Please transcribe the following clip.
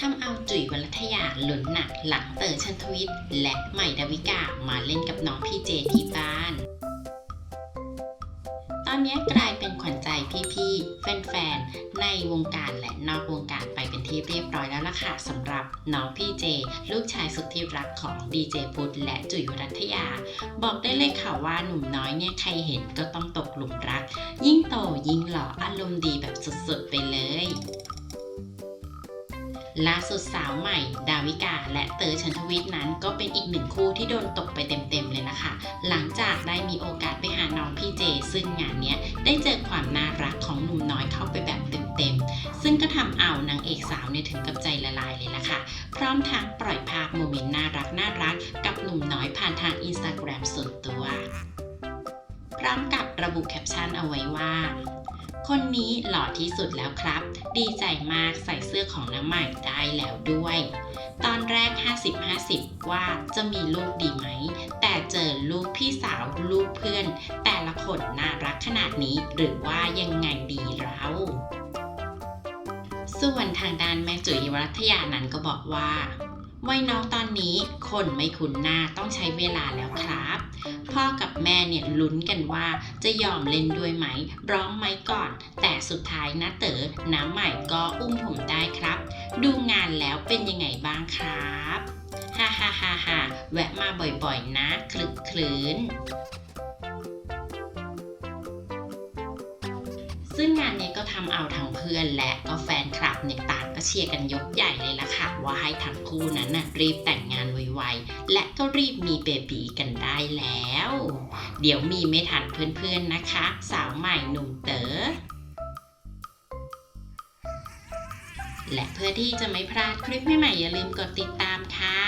ทำเอาจุ๋ยวรัตยาหลุนหนักหลังเต๋อชันทวิทย์และใหม่ดาวิกามาเล่นกับน้องพี่เจที่บ้าน ตอนนี้กลายเป็นขวัญใจพี่ๆ แฟนๆ ในวงการและนอกวงการไปเป็นที่เรียบร้อยแล้วล่ะค่ะสำหรับน้องพี่เจ ลูกชายสุดที่รักของดีเจพุทธและจุ๋ยวรัตยา บอกได้เลยค่ะว่าหนุ่มน้อยเนี่ยใครเห็นก็ต้องตกหลุมรัก ยิ่งโตยิ่งหล่ออารมณ์ดีแบบสุดๆ ล่าสุดสาวใหม่ ดาวิกา และเต๋อชันทวิทย์นั้นก็เป็นอีกหนึ่งคู่ที่โดนตกไปเต็มๆเลยล่ะคะ หลังจากได้มีโอกาสไปหาน้องพี่เจ ซึ่งงานเนี้ยได้เจอความน่ารักของหนุ่มน้อยเข้าไปแบบเต็มๆ ซึ่งก็ทำเอานางเอกสาวเนี่ยถึงกับใจละลายเลยล่ะค่ะ พร้อมทั้งปล่อยภาพโมเมนต์น่ารักน่ารักกับหนุ่มน้อยผ่านทางอินสตาแกรมส่วนตัว พร้อมกับระบุแคปชั่นเอาไว้ว่า คนนี้หล่อที่สุดแล้วครับ ดีใจมากใส่เสื้อของน้ำใหม่ได้แล้วด้วย ตอนแรก 50-50 ว่าจะมีลูกดีไหม แต่เจอลูกพี่สาวลูกเพื่อน แต่ละคนน่ารักขนาดนี้หรือว่ายังไงดีเราส่วนทางด้านแม่จุ๋ยวรัตยานั้นก็บอกว่า วัยน้องตอนนี้คนไม่คุ้นหน้าต้องใช้เวลาแล้วครับ พ่อกับแม่เนี่ยลุ้นกันว่าจะยอมเล่นด้วยไหม ร้องไหมก่อน แต่สุดท้ายนะเต๋อน้ำใหม่ก็อุ้มผมได้ครับ ดูงานแล้วเป็นยังไงบ้างครับ ฮ่าฮ่าฮ่าฮ่าแวะมาบ่อยๆนะ คลึกคลื้น ซึ่งงานนี้ก็ทำเอาทั้งเพื่อนและก็แฟนคลับเนี่ยต่างก็เชียร์กันยกใหญ่เลยล่ะค่ะ ว่าให้ทั้งคู่นั้นน่ะรีบแต่งงานไวๆ และก็รีบมีเบบีกันได้แล้ว เดี๋ยวมีไม่ทันเพื่อนๆนะคะ สาวใหม่หนุ่มเต๋อและเพื่อที่จะไม่พลาดคลิปใหม่ๆอย่าลืมกดติดตามค่ะ